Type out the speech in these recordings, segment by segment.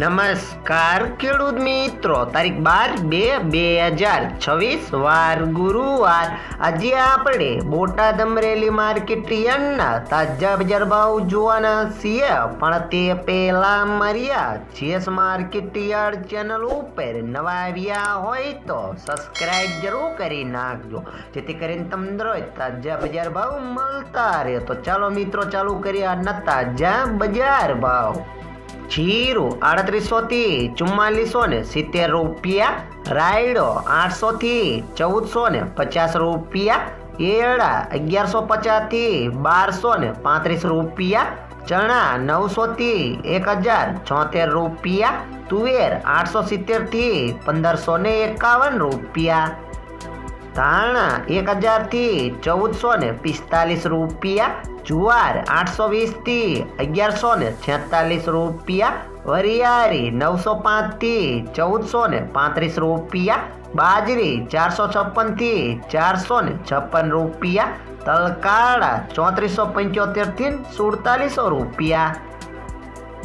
નમસ્કાર, ખેડૂત મિત્રો. તારીખ બાર બે બે હજાર છવ્વીસ, વાર ગુરુવાર. આજે આપણે બોટાદ અમરેલી માર્કેટ યાર્ડના તાજા બજાર ભાવ જોવાના છીએ. પણ તે પહેલા મર્યા, જીએસ માર્કેટ યાર્ડ ચેનલ ઉપર નવા આવ્યા હોય તો સબસ્ક્રાઇબ જરૂર કરી નાખજો. જેથી કરીને તમને રોજ તાજા બજાર ભાવ મળતા રહે. તો ચાલો મિત્રો, ચાલુ કરીએ આજના તાજા બજાર ભાવ. જીરું આડત્રીસો થી ચુમ્માલીસો ને સિત્તેર રૂપિયા, રાયડો આઠસો થી ચૌદસો ને પચાસ રૂપિયા એળા અગિયારસો પચાસથી બારસો ને પાંત્રીસ રૂપિયા, ચણા નવસો થી એક હજાર છોતેર રૂપિયા, તુવેર આઠસો સિત્તેરથી પંદરસો ને એકાવન રૂપિયા. ધાણા એક હજારથી ચૌદસો ને પિસ્તાલીસ રૂપિયા, જુવાર આઠસો વીસથી અગિયારસો ને છેતાલીસ રૂપિયા, વરિયાળી નવસો પાંચથી ચૌદસો ને પાંત્રીસ રૂપિયા, બાજરી ચારસો છપ્પનથી ચારસો ને છપ્પન રૂપિયા, તલકાળા ચોત્રીસો પંચોતેરથી સુડતાલીસો રૂપિયા.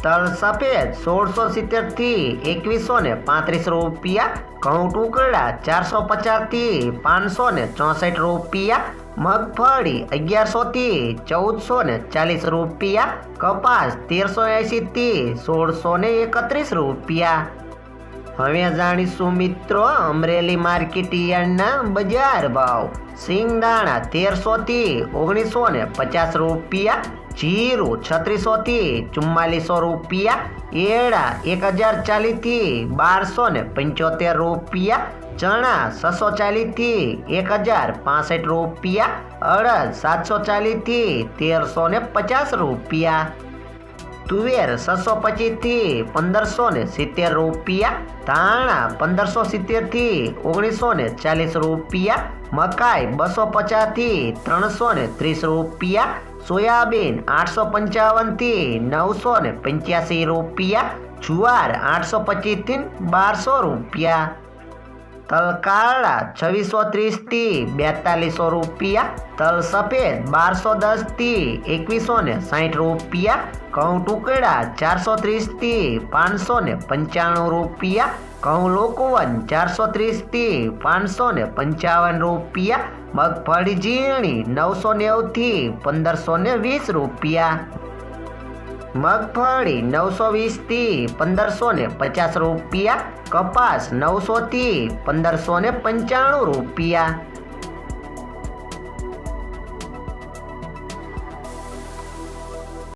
તલ સફેદ સોળસો સિત્તેરથી એકવીસો ને પાંત્રીસ રૂપિયા, ઘઉં ટુકડા ચારસો પચાસથી પાંચસો ને ચોસઠ રૂપિયા, મગફળી અગિયારસો થી ચૌદસો ને ચાલીસ રૂપિયા, કપાસ તેરસો એંશી થી સોળસો ને એકત્રીસ રૂપિયા. હવે જાણીશું મિત્રો, અમરેલી માર્કેટ યાર્ડના બજાર ભાવ. સિંગદાણા તેરસો થી ઓગણીસો ને પચાસ રૂપિયા, જીરું છત્રીસો થી ચુમ્માલીસો રૂપિયા, એડા એક હજાર ચાલીસથી બારસો ને પંચોતેર રૂપિયા, ચણા છસો ચાલીસથી એક હજાર પાસઠ રૂપિયા, અડદ સાતસો ચાલીસથી તેરસો ને પચાસ રૂપિયા. તુવેર છસો પચીસથી પંદરસો ને સિત્તેર રૂપિયા, ધાણા પંદરસો સિત્તેરથી ઓગણીસો ને ચાલીસ રૂપિયા, મકાઈ બસો પચાસથી ત્રણસો ને ત્રીસ રૂપિયા, સોયાબીન આઠસો પંચાવનથી નવસો ને પંચ્યાસી રૂપિયા, જુવાર આઠસો પચીસથી બારસો રૂપિયા. તલ કાળા છવ્વીસો ત્રીસથી બેતાલીસો રૂપિયા તલ સફેદ બારસો દસથી એકવીસો ને સાઠ રૂપિયા, ઘઉં ટુકડા ચારસો ત્રીસથી પાંચસો ને પંચાણું રૂપિયા, ઘઉં લોકવન ચારસો ત્રીસથી પાંચસો ને પંચાવન રૂપિયા, મગફળી ઝીણી નવસો નેવુંથી પંદરસો ને વીસ રૂપિયા. મગફળી નવસો વીસથી પંદરસો ને પચાસ રૂપિયા કપાસ નવસોથી પંદરસો ને પંચાણું રૂપિયા.